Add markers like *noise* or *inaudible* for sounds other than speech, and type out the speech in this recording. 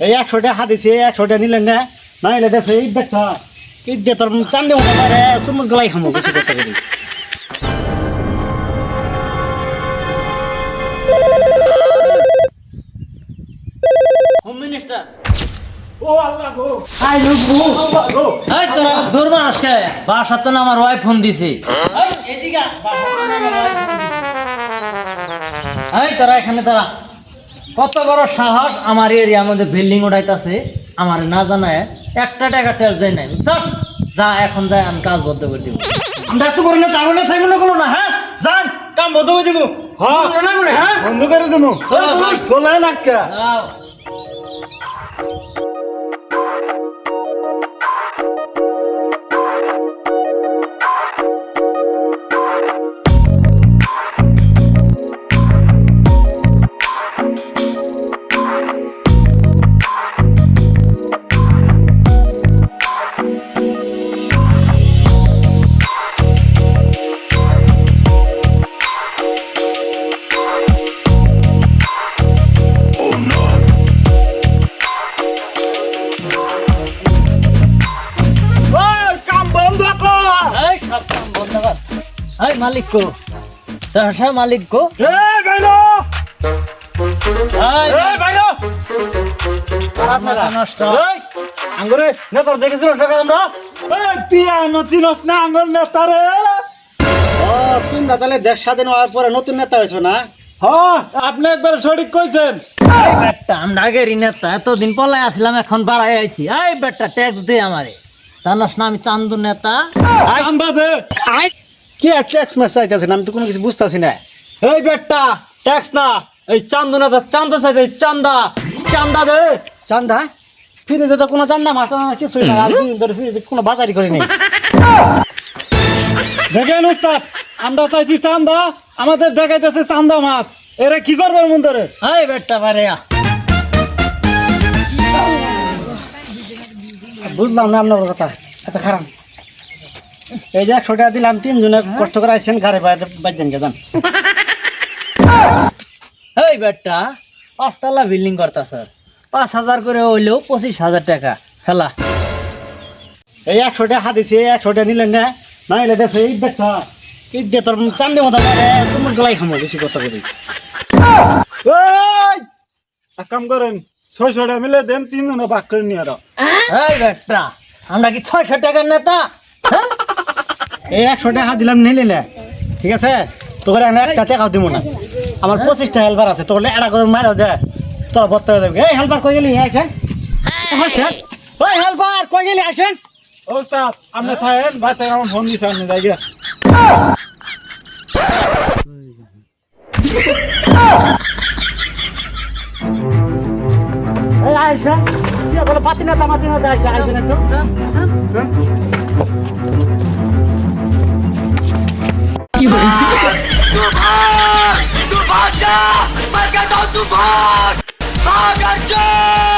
এই একশো টাকা দিছি একশো টাকা নিলেন না নাইলে দেখছ ঈদ দেখছ ঈদ দিয়ে তোর চান্দে মতো পারে চুমুচ গলাই খামো বেশি করতে করি হোম মিনিস্টার ও আল্লাহ গো। আই লুকু আল্লাহ গো। এই তোরা দূর মানুষকে বাসার তো আমার ওয়াইফ ফোন দিছে। এই এদিকে আ, বাসার আমার wife phone দিছে। এই তোরা এখানে তারা কত বড় সাহস আমার এরিয়ার মধ্যে বিল্ডিং উঠাইতেছে আমার না জানায় একটা টাকা চার্জ দেয় নাই বুঝছস যা এখন যায় আমি কাজ বদ্ধ করে দিব আমরা তো করি না তাহলে সাইমন না করো না হ্যাঁ যান কাম বদ্ধ করে দিব হ্যাঁ না করে হ্যাঁ বন্ধ করে দেবো চলো। চলে আজকে এই মালিক কো সহসা মালিক কো এই বাইলো এই বাইলো মাথা নষ্ট। এই! আঙ্গুরে নেতার দেখেছিল টাকা আমরা? এই তুই আনো চিনস না আঙ্গুর নেতারে ও তোমরা তাহলে দেশ স্বাধীন হওয়ার পরে নতুন নেতা হয়েছো না? হ্যাঁ আপনি একবার সঠিক কইছেন। এই বেটা আমরা আগের নেতা এতদিন পলাই আসলাম এখন বাড়াই আইছি। এই বেটা ট্যাক্স দে আমারে। জানাস না আমি চান্দু নেতা। কি আর ট্যাক্স মাস চাইতেছেন? আমি তো কোনো কিছু বুঝতেছি না। এই বেটা ট্যাক্স না এই চান্দু নেতা চান্দা চাইতে চান্দা। চান্দা দে। চান্দা? ফিরে তো কোনো চান্দা মাছ কিছুই না। আর দুই দিন ধরে ফিরে কোনো বাজারই করি নাই। দেখেন উস্তাদ আমরা চাইছি চান্দা আমাদের দেখাইতেছে চান্দা মাছ। এরা কি করবে মন ধরে এই বেটা পারে। বুঝলাম না আপনার কথা। এত খারাপ। এই যে একশো টাকা দিলাম তিনজনে কষ্ট করে আইছেন ঘরে বাইরে বাইছেন কে যান *laughs* এই বেটা পাঁচতলা বিল্ডিং করতা স্যার পাঁচ হাজার করে হইলেও পঁচিশ হাজার টাকা ফেলা এই একশো টাকা দিছি একশো টাকা নিলেন না? নাইলে দেখছ ঈদ দেখছ ঈদ দিয়ে তোর চান্দে মতো চুমুচ গলাই খামো বেশি করি ওই! এক কাম করেন ছয়শো টাকা মিলে দেন তিনজনে ভাগ করে নিয়ে আরও। এই বেটা আমরা কি ছয়শো টাকার নেতা? হ্যাঁ? এই একশো টাকা দিলাম নিলে না। ঠিক আছে? তোকে আমি একটা টাকাও দিব না। আমার পঁচিশটা হেল্পার আছে তোর এটা করে মারা যায় তোর বত্তা হয়ে যাবে। এই হেল্পার কই গেলি? আসেন আসেন ওই হেল্পার কই গেলি? আসেন উস্তাদ আপনি থাকেন? ভাই থেকে আমার ফোন দিছে আপনি যাই গিয়া। কি বলে পাতি না তামাতি না আইসেন আইসেন একটু। मैदान तूफ़ान सागर जय